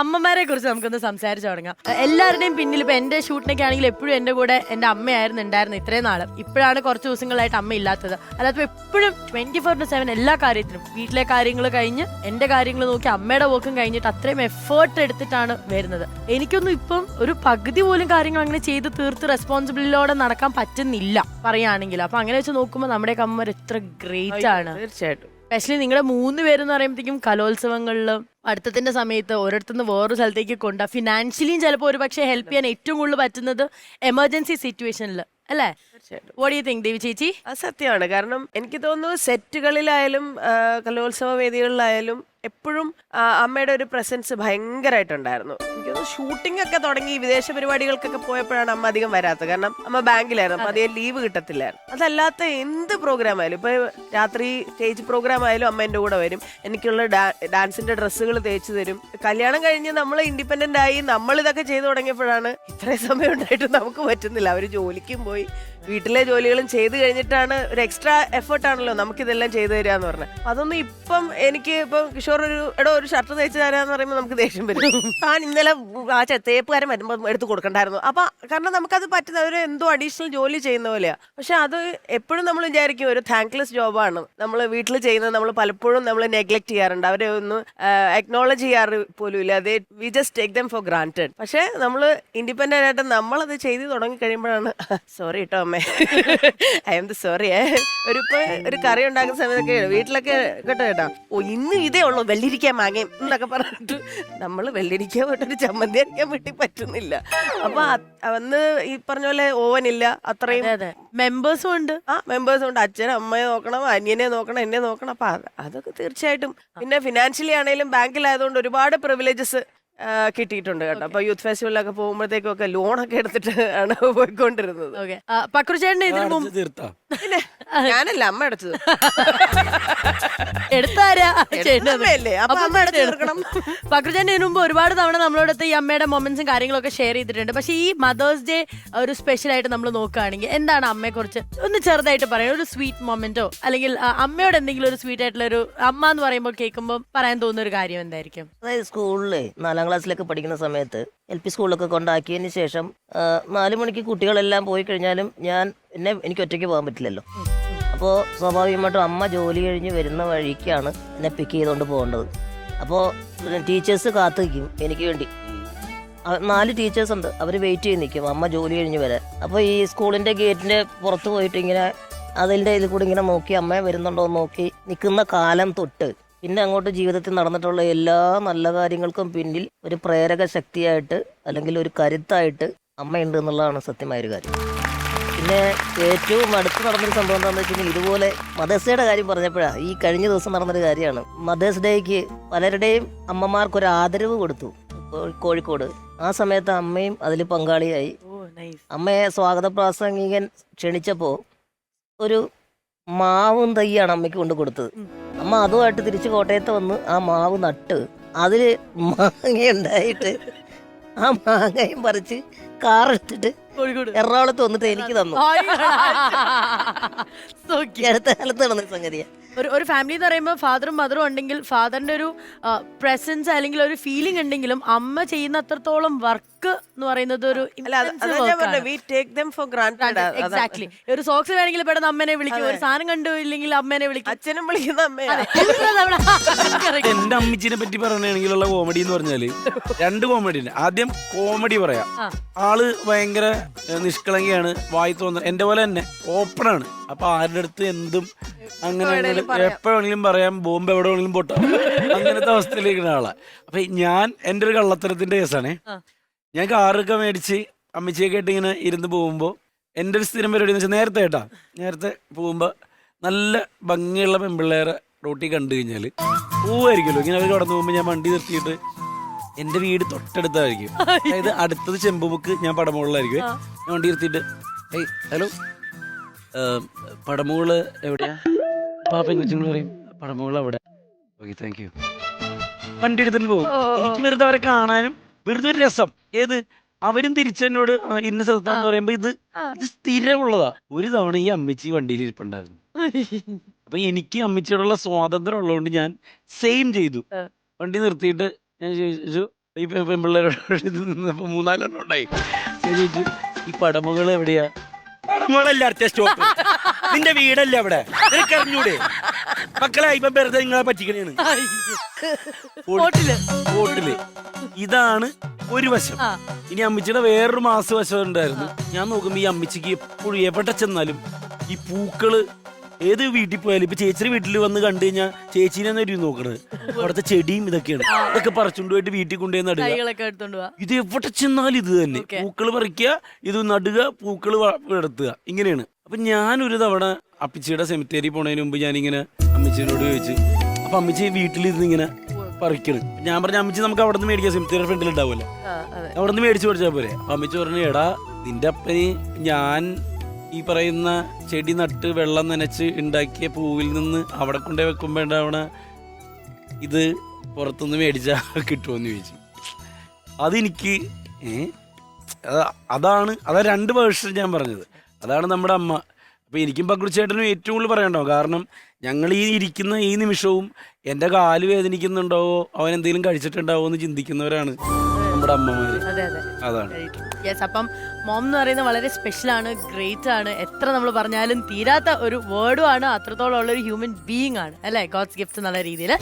അമ്മമാരെ കുറിച്ച് നമുക്കൊന്ന് സംസാരിച്ചു തുടങ്ങാം. എല്ലാവരുടെയും പിന്നിൽ ഇപ്പൊ എന്റെ ഷൂട്ടിനൊക്കെ ആണെങ്കിൽ എപ്പോഴും എന്റെ കൂടെ എന്റെ അമ്മയായിരുന്നു ഉണ്ടായിരുന്നു ഇത്രയും നാൾ. ഇപ്പോഴാണ് കുറച്ച് ദിവസങ്ങളായിട്ട് അമ്മ ഇല്ലാത്തത്. അല്ലാത്ത എപ്പോഴും ട്വന്റി ഫോർ ടു സെവൻ എല്ലാ കാര്യത്തിനും വീട്ടിലെ കാര്യങ്ങൾ കഴിഞ്ഞ് എന്റെ കാര്യങ്ങൾ നോക്കി അമ്മയുടെ വർക്കും കഴിഞ്ഞിട്ട് അത്രയും എഫേർട്ട് എടുത്തിട്ടാണ് വരുന്നത്. എനിക്കൊന്നും ഇപ്പം ഒരു പകുതി പോലും കാര്യങ്ങൾ അങ്ങനെ ചെയ്ത് തീർത്ത് റെസ്പോൺസിബിലിറ്റിയോടെ നടക്കാൻ പറ്റുന്നില്ല പറയുകയാണെങ്കിൽ. അപ്പൊ അങ്ങനെ വെച്ച് നോക്കുമ്പോൾ നമ്മുടെ അമ്മമാർ എത്ര ഗ്രേറ്റ് ആണ്. തീർച്ചയായിട്ടും. സ്പെഷ്യലി നിങ്ങളെ മൂന്ന് എന്ന് പറയുമ്പോഴത്തേക്കും കലോത്സവങ്ങളിലും പഠിത്തത്തിന്റെ സമയത്ത് ഓരോരുത്തുനിന്ന് വേറൊരു സ്ഥലത്തേക്ക് കൊണ്ടുപോകാം ഫിനാൻഷ്യലിയും ചിലപ്പോൾ ഒരു പക്ഷേ ഹെൽപ്പ് ചെയ്യാൻ ഏറ്റവും കൂടുതൽ പറ്റുന്നത് എമർജൻസി സിറ്റുവേഷനിൽ അല്ലേ? തീർച്ചയായിട്ടും. വോട്ട് യു തിങ്ക് ദേവി ചേച്ചി അത് സത്യമാണ്. കാരണം എനിക്ക് തോന്നുന്നു സെറ്റുകളിലായാലും കലോത്സവ വേദികളിലായാലും എപ്പോഴും അമ്മയുടെ ഒരു പ്രസൻസ് ഭയങ്കരമായിട്ടുണ്ടായിരുന്നു. എനിക്ക് തോന്നുന്നു ഷൂട്ടിംഗ് ഒക്കെ തുടങ്ങി വിദേശ പരിപാടികൾക്കൊക്കെ പോയപ്പോഴാണ് അമ്മ അധികം വരാത്തത്. കാരണം അമ്മ ബാങ്കിലായിരുന്നു അപ്പം അധികം ലീവ് കിട്ടത്തില്ലായിരുന്നു. അതല്ലാത്ത എന്ത് പ്രോഗ്രാം ആയാലും ഇപ്പൊ രാത്രി സ്റ്റേജ് പ്രോഗ്രാം ആയാലും അമ്മ എന്റെ കൂടെ വരും. എനിക്കുള്ള ഡാൻസിന്റെ ഡ്രസ്സുകൾ തേച്ച് തരും. കല്യാണം കഴിഞ്ഞ് നമ്മൾ ഇൻഡിപെൻഡന്റ് ആയി നമ്മൾ ഇതൊക്കെ ചെയ്തു തുടങ്ങിയപ്പോഴാണ് ഇത്രയും സമയം ഉണ്ടായിട്ട് നമുക്ക് പറ്റുന്നില്ല. അവർ ജോലിക്കും പോയി വീട്ടിലെ ജോലികളും ചെയ്ത് കഴിഞ്ഞിട്ടാണ് ഒരു എക്സ്ട്രാ എഫേർട്ട് ആണല്ലോ നമുക്ക് ഇതെല്ലാം ചെയ്തു തരിക എന്ന് പറഞ്ഞത്. അതൊന്നും ഇപ്പം എനിക്ക് ഇപ്പം കിഷോർ ഒരു എടോ ഒരു ഷർട്ട് തയ്ച്ചു തരാന്ന് പറയുമ്പോൾ നമുക്ക് ദേഷ്യം വരും. താൻ ഇന്നലെ ആ ചെത്തേപ്പുകാരൻ വരുമ്പോൾ എടുത്ത് കൊടുക്കണ്ടായിരുന്നു. അപ്പൊ കാരണം നമുക്കത് പറ്റുന്ന ഒരു എന്തോ അഡീഷണൽ ജോലി ചെയ്യുന്ന പോലെയാ. പക്ഷെ അത് എപ്പോഴും നമ്മൾ വിചാരിക്കും ഒരു താങ്ക്ലെസ് ജോബാണ് നമ്മൾ വീട്ടിൽ ചെയ്യുന്നത് നമ്മൾ പലപ്പോഴും നമ്മൾ നെഗ്ലക്ട് ചെയ്യാറുണ്ട്. അവരെ ഒന്ന് അക്നോളജ് ചെയ്യാറ് പോലും ഇല്ല. അതേ we just take them for granted പക്ഷെ നമ്മൾ ഇൻഡിപെൻഡന്റ് ആയിട്ട് നമ്മളത് ചെയ്ത് തുടങ്ങി കഴിയുമ്പോഴാണ് സോറി കേട്ടോ അമ്മേ ഐ എം ദ സോറി ഒരു ഇപ്പൊ ഒരു കറി ഉണ്ടാക്കുന്ന സമയത്തൊക്കെ വീട്ടിലൊക്കെ കേട്ടോ കേട്ടോ ഓ ഇന്ന് ഇതേ ഉള്ളൂ വെള്ളിരിക്കാൻ മാങ്ങയും എന്നൊക്കെ പറഞ്ഞിട്ട്. നമ്മൾ വെള്ളിരിക്കാൻ പോയിട്ടൊരു ചമ്മന്തി അടിക്കാൻ വേണ്ടി പറ്റുന്നില്ല. അപ്പൊ അന്ന് ഈ പറഞ്ഞ പോലെ ഓവൻ ഇല്ല അത്രയും അതെ അതെ. മെമ്പേഴ്സും ഉണ്ട്. ആ മെമ്പേഴ്സും ഉണ്ട്. അച്ഛനും അമ്മയെ നോക്കണം അനിയനെ നോക്കണം എന്നെ നോക്കണം. അപ്പൊ അത് അതൊക്കെ തീർച്ചയായിട്ടും. പിന്നെ ഫിനാൻഷ്യലി ആണെങ്കിലും ബാങ്കിലായതുകൊണ്ട് ഒരുപാട് പ്രിവിലേജസ് കിട്ടിയിട്ടുണ്ട് കേട്ടോ. അപ്പൊ യൂത്ത് ഫെസ്റ്റിവലിലൊക്കെ പോകുമ്പോഴത്തേക്കും ഒക്കെ ലോണൊക്കെ എടുത്തിട്ട് ആണ് പോയിക്കൊണ്ടിരുന്നത്. ഓക്കെ. പക്രുചേട്ടന്റെ ഇതിനു മുമ്പ് തീർത്താ? ഞാനല്ല അമ്മ അടച്ചത് എടുത്താരാ? മുമ്പ് ഒരുപാട് തവണ നമ്മളോടത്ത് ഈ അമ്മയുടെ മൊമെന്റ്സും കാര്യങ്ങളൊക്കെ ഷെയർ ചെയ്തിട്ടുണ്ട്. പക്ഷെ ഈ മദേഴ്സ് ഡേ ഒരു സ്പെഷ്യൽ ആയിട്ട് നമ്മൾ നോക്കുകയാണെങ്കിൽ എന്താണ് അമ്മയെ കുറിച്ച് ഒന്ന് ചെറുതായിട്ട് പറയാം. ഒരു സ്വീറ്റ് മൊമെന്റോ അല്ലെങ്കിൽ അമ്മയോട് എന്തെങ്കിലും ഒരു സ്വീറ്റ് ആയിട്ടുള്ള ഒരു അമ്മ എന്ന് പറയുമ്പോൾ കേൾക്കുമ്പോൾ പറയാൻ തോന്നുന്ന ഒരു കാര്യം എന്തായിരിക്കും? അതായത് സ്കൂളിൽ നാലാം ക്ലാസ്സിലൊക്കെ പഠിക്കുന്ന സമയത്ത് എൽ പി സ്കൂളിലൊക്കെ കൊണ്ടാക്കിയതിന് ശേഷം നാല് മണിക്ക് കുട്ടികളെല്ലാം പോയി കഴിഞ്ഞാലും ഞാൻ എന്നെ എനിക്ക് ഒറ്റയ്ക്ക് പോകാൻ പറ്റില്ലല്ലോ. അപ്പോൾ സ്വാഭാവികമായിട്ടും അമ്മ ജോലി കഴിഞ്ഞ് വരുന്ന വഴിക്കാണ് എന്നെ പിക്ക് ചെയ്തുകൊണ്ട് പോകേണ്ടത്. അപ്പോൾ ടീച്ചേഴ്സ് കാത്തു നിൽക്കും എനിക്ക് വേണ്ടി. നാല് ടീച്ചേഴ്സ് ഉണ്ട്. അവർ വെയിറ്റ് ചെയ്ത് നിൽക്കും. അമ്മ ജോലി കഴിഞ്ഞ് വരാൻ. അപ്പോൾ ഈ സ്കൂളിന്റെ ഗേറ്റിന്റെ പുറത്ത് പോയിട്ട് ഇങ്ങനെ അതിന്റെ ഇതിൽ കൂടി ഇങ്ങനെ നോക്കി അമ്മ വരുന്നുണ്ടോ എന്ന് നോക്കി നിൽക്കുന്ന കാലം തൊട്ട് പിന്നെ അങ്ങോട്ട് ജീവിതത്തിൽ നടന്നിട്ടുള്ള എല്ലാ നല്ല കാര്യങ്ങൾക്കും പിന്നിൽ ഒരു പ്രേരക ശക്തിയായിട്ട് അല്ലെങ്കിൽ ഒരു കരുത്തായിട്ട് അമ്മയുണ്ട് എന്നുള്ളതാണ് സത്യമായൊരു കാര്യം. പിന്നെ ഏറ്റവും അടുത്ത് നടന്നൊരു സംഭവം എന്താണെന്ന് വെച്ച് കഴിഞ്ഞാൽ ഇതുപോലെ മദേഴ്സ് ഡേയുടെ കാര്യം പറഞ്ഞപ്പോഴാണ് ഈ കഴിഞ്ഞ ദിവസം നടന്നൊരു കാര്യമാണ്. മദേഴ്സ് ഡേക്ക് പലരുടെയും അമ്മമാർക്ക് ഒരു ആദരവ് കൊടുത്തു കോഴിക്കോട്. ആ സമയത്ത് അമ്മയും അതിൽ പങ്കാളിയായി. അമ്മയെ സ്വാഗത പ്രാസംഗികൻ ക്ഷണിച്ചപ്പോൾ ഒരു മാവും തൈയാണ് അമ്മയ്ക്ക് കൊണ്ട് കൊടുത്തത്. അമ്മ അതുമായിട്ട് തിരിച്ച് കോട്ടയത്ത് വന്ന് ആ മാവ് നട്ട് അതിൽ മാങ്ങ ഉണ്ടായിട്ട് ആ മാങ്ങയും പറിച്ച് കാറെടുത്തിട്ട് കോഴിക്കോട്. എറണാകുളത്ത് വന്നിട്ട് എനിക്ക് തന്നു. അടുത്ത കാലത്ത് നടന്ന സംഗതിയാണ് ഒരു ഒരു ഫാമിലി എന്ന് പറയുമ്പോൾ ഫാദറും മദറും ഉണ്ടെങ്കിൽ ഫാദറിന്റെ ഒരു പ്രസൻസ് അല്ലെങ്കിൽ ഒരു ഫീലിംഗ് ഉണ്ടെങ്കിലും അമ്മ ചെയ്യുന്ന അത്രത്തോളം വർക്ക് എന്ന് പറയുന്നത് ഒരു അല്ല ഞാൻ പറഞ്ഞത്. We take them for granted exactly ഒരു സോക്സ് വേണമെങ്കിൽ പെട്ടെന്ന് അമ്മനെ വിളിക്കും ഒരു സാധനം കണ്ടു ഇല്ലെങ്കിൽ അമ്മേനെ വിളിക്കും. അച്ഛനും വിളിക്കുന്ന. എന്റെ അമ്മച്ചിനെ പറ്റി പറയണെങ്കിലുള്ള കോമഡി എന്ന് പറഞ്ഞാൽ രണ്ട് കോമഡി ഉണ്ട്. ആദ്യം കോമഡി പറയാം. ആൾ ഭയങ്കര നിഷ്കളങ്കയാണ്. വായി തോന്നുന്നത് എന്റെ പോലെ തന്നെ ഓപ്പൺ ആണ്. അപ്പൊ ആരുടെ അടുത്ത് എന്തും അങ്ങനെ എപ്പോഴെങ്കിലും എപ്പോ പറയാം ബോംബ് എവിടെ വേണമെങ്കിലും പൊട്ടാം. അങ്ങനത്തെ അവസ്ഥയിലിരിക്കുന്ന ആളാ. അപ്പൊ ഞാൻ എന്റെ ഒരു കള്ളത്തരത്തിന്റെ കേസാണ്. ഞാൻ കാറൊക്കെ മേടിച്ച് അമ്മച്ചിയൊക്കെ ആയിട്ട് ഇങ്ങനെ ഇരുന്ന് പോകുമ്പോ എന്റെ ഒരു സ്ഥിരം പരിപാടി എന്ന് വെച്ചാൽ നേരത്തെ കേട്ടാ. നേരത്തെ പോകുമ്പോ നല്ല ഭംഗിയുള്ള പെൺപിള്ളേരെ റോട്ടിൽ കണ്ടു കഴിഞ്ഞാൽ പോവായിരിക്കുമല്ലോ. ഇങ്ങനെ അവർ കടന്നു പോകുമ്പോൾ ഞാൻ വണ്ടി നിർത്തിയിട്ട് എന്റെ വീട് തൊട്ടടുത്തായിരിക്കും. അതായത് അടുത്തത് ചെമ്പുമുക്ക് ഞാൻ പടമുകളിലായിരിക്കും. ഞാൻ വണ്ടി നിർത്തിയിട്ട് ഏയ് ഹലോ പടമുകൾ എവിടെയാ? അപ്പൊ ആ പെൺകുച്ചുങ്ങൾ പറയും പടമുകൾ അവിടെ. ഓക്കെ താങ്ക് യു വണ്ടി എടുത്തിട്ട് പോകും. എനിക്ക് വെറുതെ അവരെ കാണാനും വെറുതെ ഒരു രസം. ഏത്? അവരും തിരിച്ചെന്നോട് ഇന്ന സ്ഥലത്താന്ന് പറയുമ്പോ ഇത് ഇത് സ്ഥിരമുള്ളതാ. ഒരു തവണ ഈ അമ്മച്ചി വണ്ടിയിൽ ഇരിപ്പുണ്ടായിരുന്നു. അപ്പൊ എനിക്ക് അമ്മച്ചിയോടുള്ള സ്വാതന്ത്ര്യം ഉള്ളതുകൊണ്ട് ഞാൻ സെയിം ചെയ്തു. വണ്ടി നിർത്തിയിട്ട് ഞാൻ ചോദിച്ചു ഈ പെൺപിള്ളേരോട് നിന്നപ്പോ മൂന്നാലെണ്ണം ഉണ്ടായി? ചോദിച്ചു ഈ പടമകൾ എവിടെയാ? പടമകളല്ല അടുത്ത സ്റ്റോപ്പ് നിന്റെ വീടല്ലേ അവിടെ? നിനക്ക് അറിഞ്ഞൂടെ? മക്കളെ ഇപ്പൊ വെറുതെ നിങ്ങളെ പറ്റിക്കണേന്ന്. ബോട്ടിൽ. ബോട്ടിൽ. ഇതാണ് ഒരു വശം. ഇനി അമ്മച്ചിയുടെ വേറൊരു മാസ വശം ഉണ്ടായിരുന്നു. ഞാൻ നോക്കുമ്പോ ഈ അമ്മച്ചിക്ക് എപ്പോഴും എവിടെ ചെന്നാലും ഈ പൂക്കൾ ഏത് വീട്ടിൽ പോയാലും ഇപ്പൊ ചേച്ചിയുടെ വീട്ടിൽ വന്ന് കണ്ടു കഴിഞ്ഞാൽ ചേച്ചീനെ ഒരു നോക്കണത് അവിടുത്തെ ചെടിയും ഇതൊക്കെയാണ്. ഇതൊക്കെ പറിച്ചുകൊണ്ട് പോയിട്ട് വീട്ടിൽ കൊണ്ടുപോയി നടുക. ഇത് എവിടെ ചെന്നാലും ഇത് തന്നെ. പൂക്കൾ പൂക്കൾ പറിക്കുക ഇത് നടുക പൂക്കൾ വളർത്തുക ഇങ്ങനെയാണ്. അപ്പൊ ഞാനൊരു തവണ അപ്പച്ചിയുടെ സെമിത്തേരി പോണതിന് മുമ്പ് ഞാനിങ്ങനെ അമ്മച്ചിനോട് ചോദിച്ചു അപ്പൊ അമ്മച്ചി വീട്ടിലിരുന്ന് ഇങ്ങനെ പറിക്കണ്. ഞാൻ പറഞ്ഞ അമ്മച്ചി നമുക്ക് അവിടെ നിന്ന് മേടിക്കാം സെമിത്തേരി ഫ്രണ്ടിൽ ഉണ്ടാവുമല്ലോ. അവിടെ നിന്ന് മേടിച്ചു പഠിച്ചാൽ പോരെ. അപ്പൊ അമ്മച്ചി പറഞ്ഞു എടാ നിന്റെ അപ്പന് ഞാൻ ഈ പറയുന്ന ചെടി നട്ട് വെള്ളം നനച്ച് ഉണ്ടാക്കിയ പൂവിൽ നിന്ന് അവിടെ കൊണ്ടേ വെക്കുമ്പോണ്ടാവണ ഇത് പുറത്തുനിന്ന് മേടിച്ചാൽ കിട്ടുമെന്ന് ചോദിച്ചു. അതെനിക്ക് ഏ അതാണ് അതാ രണ്ട് വേർഷൻ ഞാൻ പറഞ്ഞത്. അതാണ് നമ്മുടെ അമ്മ. അപ്പോൾ എനിക്കും പക്രുച്ചേട്ടനും ഏറ്റവും കൂടുതൽ പറയണ്ടോ? കാരണം ഞങ്ങൾ ഈ ഇരിക്കുന്ന ഈ നിമിഷവും എന്റെ കാൽ വേദനിക്കുന്നുണ്ടാവോ അവൻ എന്തെങ്കിലും കഴിച്ചിട്ടുണ്ടാവോ എന്ന് ചിന്തിക്കുന്നവരാണ് നമ്മുടെ അമ്മമാര്. അതെ അതെ. അതാണ്. യെസ് അപ്പം മോം എന്ന് പറയുന്നത് വളരെ സ്പെഷ്യൽ ആണ് ഗ്രേറ്റ് ആണ്. എത്ര നമ്മൾ പറഞ്ഞാലും തീരാത്ത ഒരു വേർഡും ആണ്. അത്രത്തോളം ഉള്ള ഒരു ഹ്യൂമൻ ബീയിങ് ആണ്. അല്ലേ? ഗോഡ്സ് ഗിഫ്റ്റ് എന്നുള്ള രീതിയിൽ